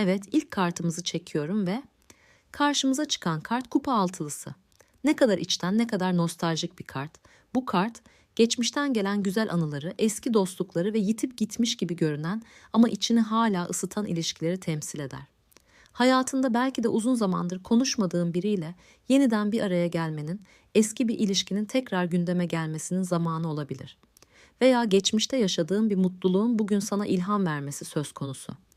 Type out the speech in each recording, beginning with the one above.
Evet, ilk kartımızı çekiyorum ve karşımıza çıkan kart kupa altılısı. Ne kadar içten, ne kadar nostaljik bir kart. Bu kart geçmişten gelen güzel anıları, eski dostlukları ve yitip gitmiş gibi görünen ama içini hala ısıtan ilişkileri temsil eder. Hayatında belki de uzun zamandır konuşmadığın biriyle yeniden bir araya gelmenin, eski bir ilişkinin tekrar gündeme gelmesinin zamanı olabilir. Veya geçmişte yaşadığın bir mutluluğun bugün sana ilham vermesi söz konusu.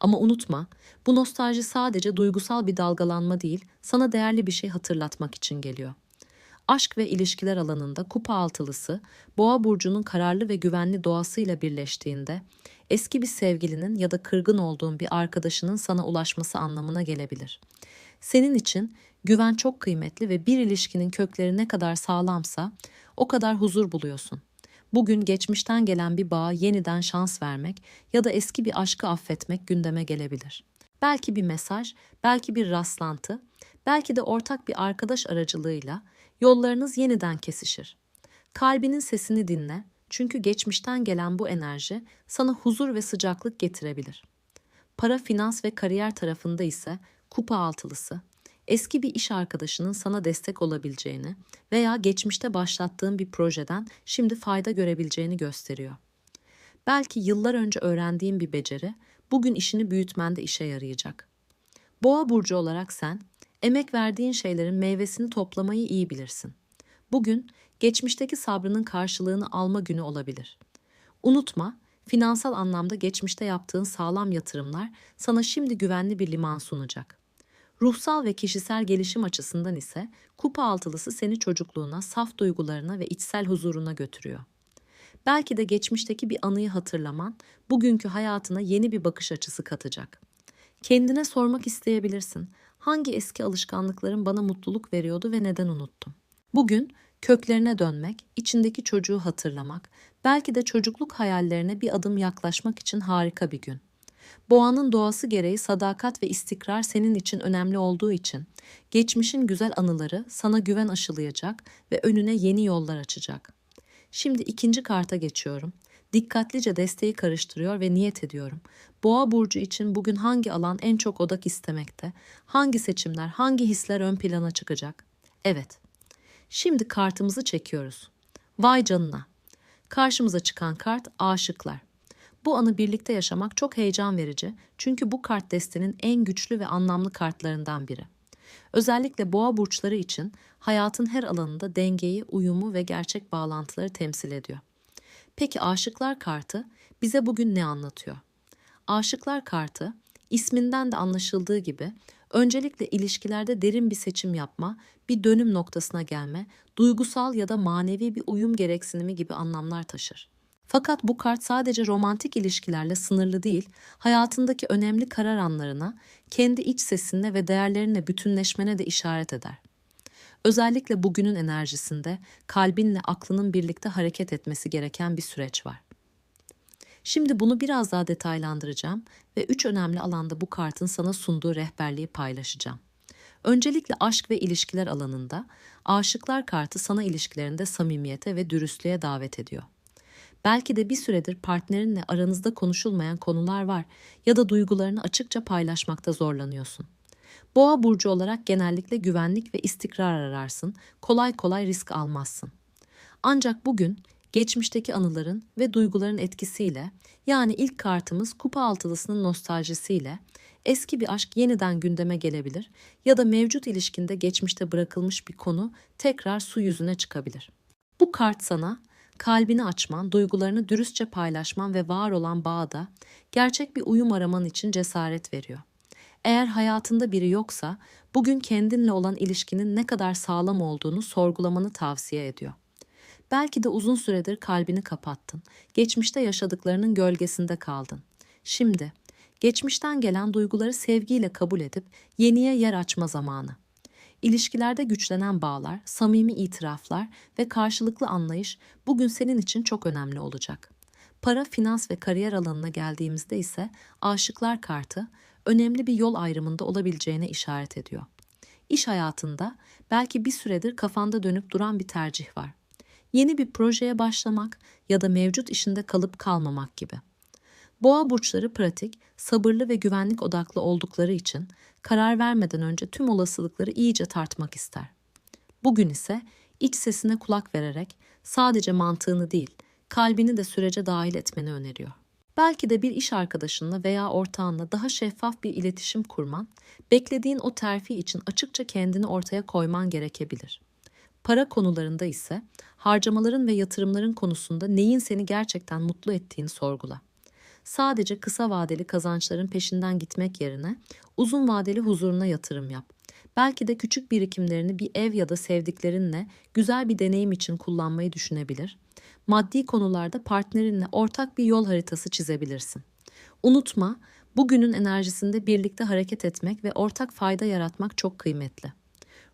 Ama unutma, bu nostalji sadece duygusal bir dalgalanma değil, sana değerli bir şey hatırlatmak için geliyor. Aşk ve ilişkiler alanında kupa altılısı, boğa burcunun kararlı ve güvenli doğasıyla birleştiğinde, eski bir sevgilinin ya da kırgın olduğun bir arkadaşının sana ulaşması anlamına gelebilir. Senin için güven çok kıymetli ve bir ilişkinin kökleri ne kadar sağlamsa o kadar huzur buluyorsun. Bugün geçmişten gelen bir bağa yeniden şans vermek ya da eski bir aşkı affetmek gündeme gelebilir. Belki bir mesaj, belki bir rastlantı, belki de ortak bir arkadaş aracılığıyla yollarınız yeniden kesişir. Kalbinin sesini dinle çünkü geçmişten gelen bu enerji sana huzur ve sıcaklık getirebilir. Para, finans ve kariyer tarafında ise kupa altılısı, eski bir iş arkadaşının sana destek olabileceğini veya geçmişte başlattığın bir projeden şimdi fayda görebileceğini gösteriyor. Belki yıllar önce öğrendiğin bir beceri bugün işini büyütmende işe yarayacak. Boğa burcu olarak sen emek verdiğin şeylerin meyvesini toplamayı iyi bilirsin. Bugün geçmişteki sabrının karşılığını alma günü olabilir. Unutma, finansal anlamda geçmişte yaptığın sağlam yatırımlar sana şimdi güvenli bir liman sunacak. Ruhsal ve kişisel gelişim açısından ise kupa altılısı seni çocukluğuna, saf duygularına ve içsel huzuruna götürüyor. Belki de geçmişteki bir anıyı hatırlaman bugünkü hayatına yeni bir bakış açısı katacak. Kendine sormak isteyebilirsin. Hangi eski alışkanlıkların bana mutluluk veriyordu ve neden unuttum? Bugün köklerine dönmek, içindeki çocuğu hatırlamak, belki de çocukluk hayallerine bir adım yaklaşmak için harika bir gün. Boğanın doğası gereği sadakat ve istikrar senin için önemli olduğu için geçmişin güzel anıları sana güven aşılayacak ve önüne yeni yollar açacak. Şimdi ikinci karta geçiyorum. Dikkatlice desteği karıştırıyor ve niyet ediyorum. Boğa burcu için bugün hangi alan en çok odak istemekte? Hangi seçimler, hangi hisler ön plana çıkacak? Evet. Şimdi kartımızı çekiyoruz. Vay canına. Karşımıza çıkan kart aşıklar. Bu anı birlikte yaşamak çok heyecan verici çünkü bu kart destenin en güçlü ve anlamlı kartlarından biri. Özellikle boğa burçları için hayatın her alanında dengeyi, uyumu ve gerçek bağlantıları temsil ediyor. Peki aşıklar kartı bize bugün ne anlatıyor? Aşıklar kartı isminden de anlaşıldığı gibi öncelikle ilişkilerde derin bir seçim yapma, bir dönüm noktasına gelme, duygusal ya da manevi bir uyum gereksinimi gibi anlamlar taşır. Fakat bu kart sadece romantik ilişkilerle sınırlı değil, hayatındaki önemli karar anlarına, kendi iç sesinle ve değerlerinle bütünleşmene de işaret eder. Özellikle bugünün enerjisinde kalbinle aklının birlikte hareket etmesi gereken bir süreç var. Şimdi bunu biraz daha detaylandıracağım ve üç önemli alanda bu kartın sana sunduğu rehberliği paylaşacağım. Öncelikle aşk ve ilişkiler alanında aşıklar kartı sana ilişkilerinde samimiyete ve dürüstlüğe davet ediyor. Belki de bir süredir partnerinle aranızda konuşulmayan konular var ya da duygularını açıkça paylaşmakta zorlanıyorsun. Boğa burcu olarak genellikle güvenlik ve istikrar ararsın, kolay kolay risk almazsın. Ancak bugün geçmişteki anıların ve duyguların etkisiyle yani ilk kartımız kupa altılısının nostaljisiyle eski bir aşk yeniden gündeme gelebilir ya da mevcut ilişkinde geçmişte bırakılmış bir konu tekrar su yüzüne çıkabilir. Bu kart sana kalbini açman, duygularını dürüstçe paylaşman ve var olan bağda gerçek bir uyum araman için cesaret veriyor. Eğer hayatında biri yoksa bugün kendinle olan ilişkinin ne kadar sağlam olduğunu sorgulamanı tavsiye ediyor. Belki de uzun süredir kalbini kapattın. Geçmişte yaşadıklarının gölgesinde kaldın. Şimdi geçmişten gelen duyguları sevgiyle kabul edip yeniye yer açma zamanı. İlişkilerde güçlenen bağlar, samimi itiraflar ve karşılıklı anlayış bugün senin için çok önemli olacak. Para, finans ve kariyer alanına geldiğimizde ise aşıklar kartı önemli bir yol ayrımında olabileceğine işaret ediyor. İş hayatında belki bir süredir kafanda dönüp duran bir tercih var. Yeni bir projeye başlamak ya da mevcut işinde kalıp kalmamak gibi. Boğa burçları pratik, sabırlı ve güvenlik odaklı oldukları için karar vermeden önce tüm olasılıkları iyice tartmak ister. Bugün ise iç sesine kulak vererek sadece mantığını değil, kalbini de sürece dahil etmeni öneriyor. Belki de bir iş arkadaşınla veya ortağınla daha şeffaf bir iletişim kurman, beklediğin o terfi için açıkça kendini ortaya koyman gerekebilir. Para konularında ise harcamaların ve yatırımların konusunda neyin seni gerçekten mutlu ettiğini sorgula. Sadece kısa vadeli kazançların peşinden gitmek yerine uzun vadeli huzuruna yatırım yap. Belki de küçük birikimlerini bir ev ya da sevdiklerinle güzel bir deneyim için kullanmayı düşünebilir. Maddi konularda partnerinle ortak bir yol haritası çizebilirsin. Unutma, bugünün enerjisinde birlikte hareket etmek ve ortak fayda yaratmak çok kıymetli.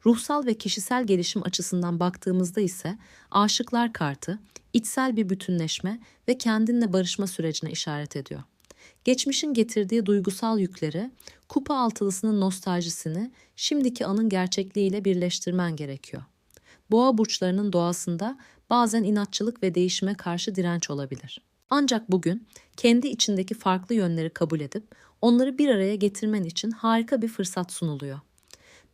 Ruhsal ve kişisel gelişim açısından baktığımızda ise aşıklar kartı içsel bir bütünleşme ve kendinle barışma sürecine işaret ediyor. Geçmişin getirdiği duygusal yükleri, kupa altılısının nostaljisini şimdiki anın gerçekliğiyle birleştirmen gerekiyor. Boğa burçlarının doğasında bazen inatçılık ve değişime karşı direnç olabilir. Ancak bugün kendi içindeki farklı yönleri kabul edip onları bir araya getirmen için harika bir fırsat sunuluyor.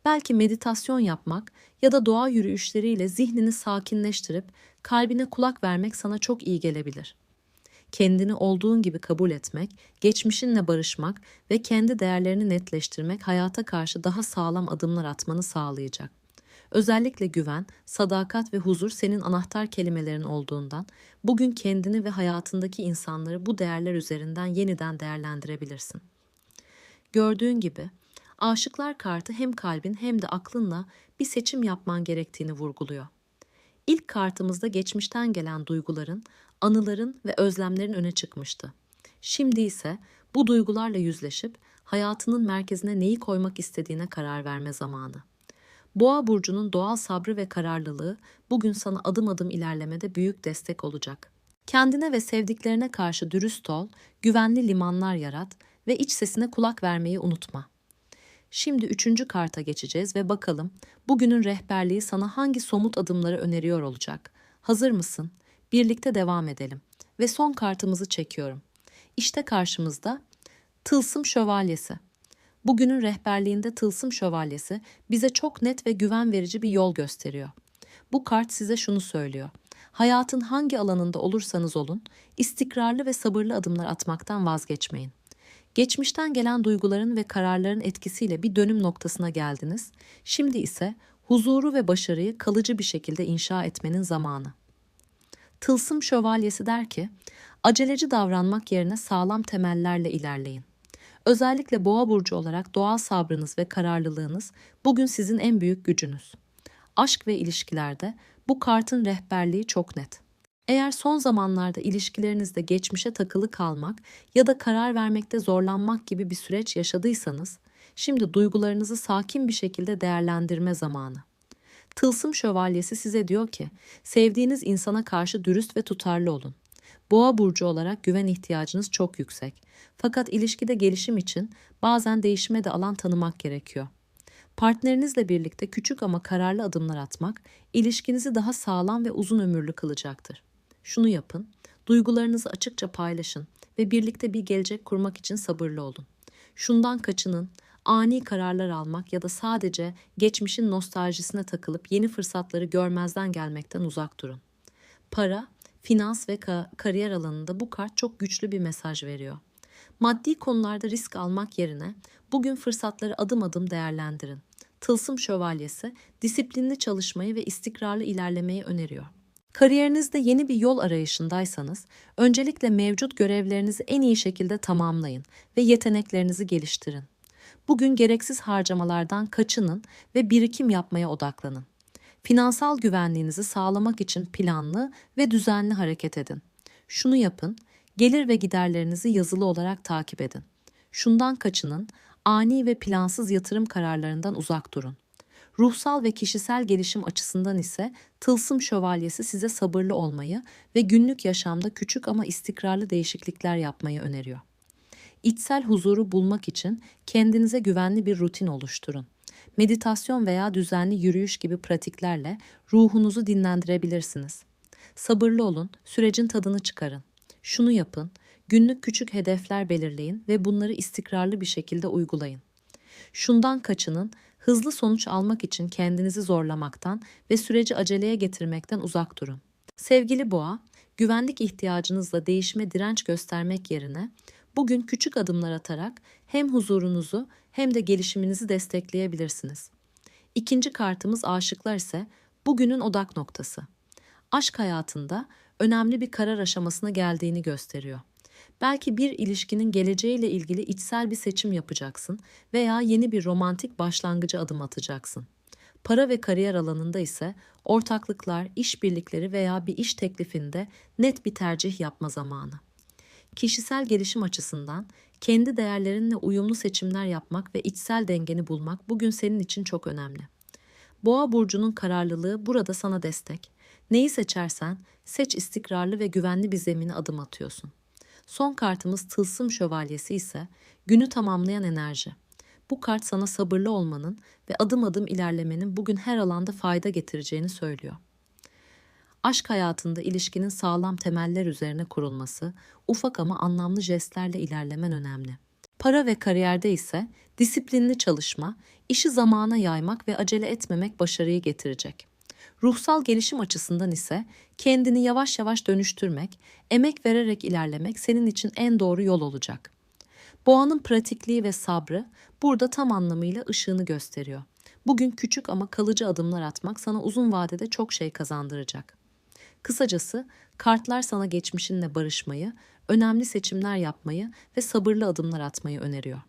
Belki meditasyon yapmak ya da doğa yürüyüşleriyle zihnini sakinleştirip kalbine kulak vermek sana çok iyi gelebilir. Kendini olduğun gibi kabul etmek, geçmişinle barışmak ve kendi değerlerini netleştirmek hayata karşı daha sağlam adımlar atmanı sağlayacak. Özellikle güven, sadakat ve huzur senin anahtar kelimelerin olduğundan bugün kendini ve hayatındaki insanları bu değerler üzerinden yeniden değerlendirebilirsin. Gördüğün gibi Aşıklar kartı hem kalbin hem de aklınla bir seçim yapman gerektiğini vurguluyor. İlk kartımızda geçmişten gelen duyguların, anıların ve özlemlerin öne çıkmıştı. Şimdi ise bu duygularla yüzleşip hayatının merkezine neyi koymak istediğine karar verme zamanı. Boğa burcunun doğal sabrı ve kararlılığı bugün sana adım adım ilerlemede büyük destek olacak. Kendine ve sevdiklerine karşı dürüst ol, güvenli limanlar yarat ve iç sesine kulak vermeyi unutma. Şimdi üçüncü karta geçeceğiz ve bakalım bugünün rehberliği sana hangi somut adımları öneriyor olacak. Hazır mısın? Birlikte devam edelim. Ve son kartımızı çekiyorum. İşte karşımızda Tılsım Şövalyesi. Bugünün rehberliğinde Tılsım Şövalyesi bize çok net ve güven verici bir yol gösteriyor. Bu kart size şunu söylüyor. Hayatın hangi alanında olursanız olun, istikrarlı ve sabırlı adımlar atmaktan vazgeçmeyin. Geçmişten gelen duyguların ve kararların etkisiyle bir dönüm noktasına geldiniz. Şimdi ise huzuru ve başarıyı kalıcı bir şekilde inşa etmenin zamanı. Tılsım şövalyesi der ki, aceleci davranmak yerine sağlam temellerle ilerleyin. Özellikle boğa burcu olarak doğal sabrınız ve kararlılığınız bugün sizin en büyük gücünüz. Aşk ve ilişkilerde bu kartın rehberliği çok net. Eğer son zamanlarda ilişkilerinizde geçmişe takılı kalmak ya da karar vermekte zorlanmak gibi bir süreç yaşadıysanız, şimdi duygularınızı sakin bir şekilde değerlendirme zamanı. Tılsım şövalyesi size diyor ki, sevdiğiniz insana karşı dürüst ve tutarlı olun. Boğa burcu olarak güven ihtiyacınız çok yüksek. Fakat ilişkide gelişim için bazen değişime de alan tanımak gerekiyor. Partnerinizle birlikte küçük ama kararlı adımlar atmak ilişkinizi daha sağlam ve uzun ömürlü kılacaktır. Şunu yapın, duygularınızı açıkça paylaşın ve birlikte bir gelecek kurmak için sabırlı olun. Şundan kaçının, ani kararlar almak ya da sadece geçmişin nostaljisine takılıp yeni fırsatları görmezden gelmekten uzak durun. Para, finans ve ka- kariyer alanında bu kart çok güçlü bir mesaj veriyor. Maddi konularda risk almak yerine bugün fırsatları adım adım değerlendirin. Tılsım Şövalyesi disiplinli çalışmayı ve istikrarlı ilerlemeyi öneriyor. Kariyerinizde yeni bir yol arayışındaysanız, öncelikle mevcut görevlerinizi en iyi şekilde tamamlayın ve yeteneklerinizi geliştirin. Bugün gereksiz harcamalardan kaçının ve birikim yapmaya odaklanın. Finansal güvenliğinizi sağlamak için planlı ve düzenli hareket edin. Şunu yapın, gelir ve giderlerinizi yazılı olarak takip edin. Şundan kaçının, ani ve plansız yatırım kararlarından uzak durun. Ruhsal ve kişisel gelişim açısından ise Tılsım Şövalyesi size sabırlı olmayı ve günlük yaşamda küçük ama istikrarlı değişiklikler yapmayı öneriyor. İçsel huzuru bulmak için kendinize güvenli bir rutin oluşturun. Meditasyon veya düzenli yürüyüş gibi pratiklerle ruhunuzu dinlendirebilirsiniz. Sabırlı olun, sürecin tadını çıkarın. Şunu yapın, Günlük küçük hedefler belirleyin ve bunları istikrarlı bir şekilde uygulayın. Şundan kaçının, hızlı sonuç almak için kendinizi zorlamaktan ve süreci aceleye getirmekten uzak durun. Sevgili boğa, güvenlik ihtiyacınızla değişime direnç göstermek yerine bugün küçük adımlar atarak hem huzurunuzu hem de gelişiminizi destekleyebilirsiniz. İkinci kartımız aşıklar ise bugünün odak noktası. Aşk hayatında önemli bir karar aşamasına geldiğini gösteriyor. Belki bir ilişkinin geleceğiyle ilgili içsel bir seçim yapacaksın veya yeni bir romantik başlangıca adım atacaksın. Para ve kariyer alanında ise ortaklıklar, işbirlikleri veya bir iş teklifinde net bir tercih yapma zamanı. Kişisel gelişim açısından kendi değerlerinle uyumlu seçimler yapmak ve içsel dengeni bulmak bugün senin için çok önemli. Boğa burcunun kararlılığı burada sana destek. Neyi seçersen seç istikrarlı ve güvenli bir zemine adım atıyorsun. Son kartımız Tılsım Şövalyesi ise günü tamamlayan enerji. Bu kart sana sabırlı olmanın ve adım adım ilerlemenin bugün her alanda fayda getireceğini söylüyor. Aşk hayatında ilişkinin sağlam temeller üzerine kurulması, ufak ama anlamlı jestlerle ilerlemen önemli. Para ve kariyerde ise disiplinli çalışma, işi zamana yaymak ve acele etmemek başarıyı getirecek. Ruhsal gelişim açısından ise kendini yavaş yavaş dönüştürmek, emek vererek ilerlemek senin için en doğru yol olacak. Boğanın pratikliği ve sabrı burada tam anlamıyla ışığını gösteriyor. Bugün küçük ama kalıcı adımlar atmak sana uzun vadede çok şey kazandıracak. Kısacası kartlar sana geçmişinle barışmayı, önemli seçimler yapmayı ve sabırlı adımlar atmayı öneriyor.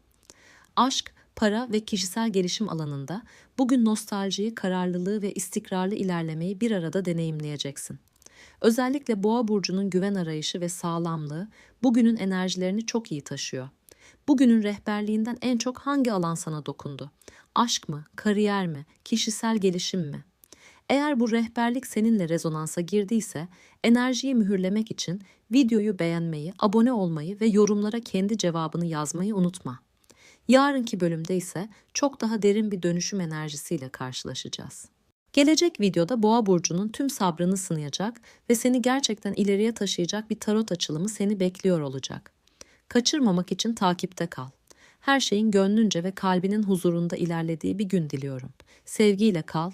Aşk, para ve kişisel gelişim alanında bugün nostaljiyi, kararlılığı ve istikrarlı ilerlemeyi bir arada deneyimleyeceksin. Özellikle Boğa burcunun güven arayışı ve sağlamlığı bugünün enerjilerini çok iyi taşıyor. Bugünün rehberliğinden en çok hangi alan sana dokundu? Aşk mı, kariyer mi, kişisel gelişim mi? Eğer bu rehberlik seninle rezonansa girdiyse, enerjiyi mühürlemek için videoyu beğenmeyi, abone olmayı ve yorumlara kendi cevabını yazmayı unutma. Yarınki bölümde ise çok daha derin bir dönüşüm enerjisiyle karşılaşacağız. Gelecek videoda Boğa burcunun tüm sabrını sınayacak ve seni gerçekten ileriye taşıyacak bir tarot açılımı seni bekliyor olacak. Kaçırmamak için takipte kal. Her şeyin gönlünce ve kalbinin huzurunda ilerlediği bir gün diliyorum. Sevgiyle kal.